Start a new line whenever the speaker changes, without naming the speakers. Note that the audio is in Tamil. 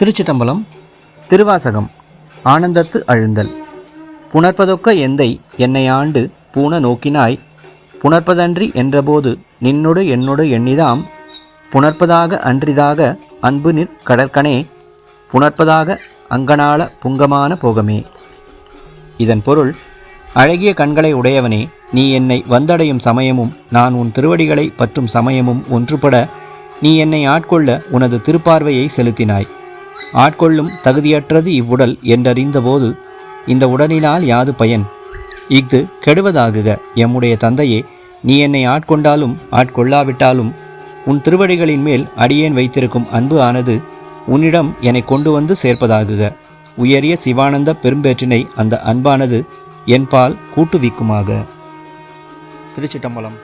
திருச்சிட்டம்பலம் திருவாசகம் ஆனந்தத்து அழுந்தல். புணர்ப்பதொக்க எந்தை என்னை ஆண்டு பூண நோக்கினாய். புணர்ப்பதன்றி என்றபோது நின்னொடு என்னொடு எண்ணிதாம். புணர்ப்பதாக அன்றிதாக அன்பு நிற் கடற்கனே. புணர்ப்பதாக அங்கனால புங்கமான போகமே. இதன் பொருள் அழகிய கண்களை உடையவனே நீ என்னை வந்தடையும் சமயமும் நான் உன் திருவடிகளை பற்றும் சமயமும் ஒன்றுபட நீ என்னை ஆட்கொள்ள உனது திருப்பார்வையை செலுத்தினாய். ஆட்கொள்ளும் தகுதியற்றது இவ்வுடல் என்றறிந்தபோது இந்த உடலினால் யாது பயன்? இஃது கெடுவதாகுக எம்முடைய தந்தையே நீ என்னை ஆட்கொண்டாலும் ஆட்கொள்ளாவிட்டாலும் உன் திருவடிகளின் மேல் அடியேன் வைத்திருக்கும் அன்பு ஆனது உன்னிடம் என்னை கொண்டு வந்து சேர்ப்பதாகுக. உயரிய சிவானந்த பெரும்பேற்றினை அந்த அன்பானது என்பால் கூட்டுவிக்குமாக திருச்சிட்டம்பலம்.